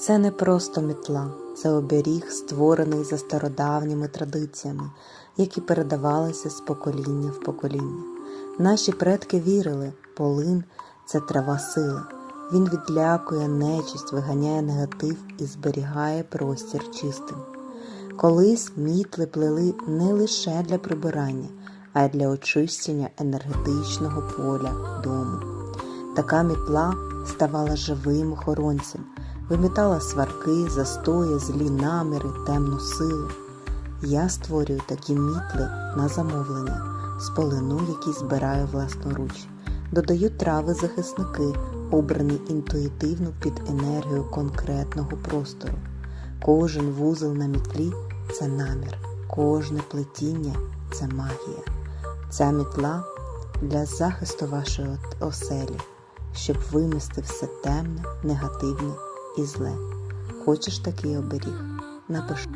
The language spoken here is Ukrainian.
Це не просто мітла, це оберіг, створений за стародавніми традиціями, які передавалися з покоління в покоління. Наші предки вірили, полин це трава сили. Він відлякує нечисть, виганяє негатив і зберігає простір чистим. Колись мітли плели не лише для прибирання, а й для очищення енергетичного поля дому. Така мітла ставала живим охоронцем, вимітала сварки, застої, злі наміри, темну силу. Я створюю такі мітли на замовлення з полину, які збираю власноруч. Додаю трави захисники, обрані інтуїтивно під енергію конкретного простору. Кожен вузол на мітлі це намір, кожне плетіння це магія. Ця мітла для захисту вашої оселі, щоб вимести все темне, негативне і зле. Хочеш такий оберіг? Напиши.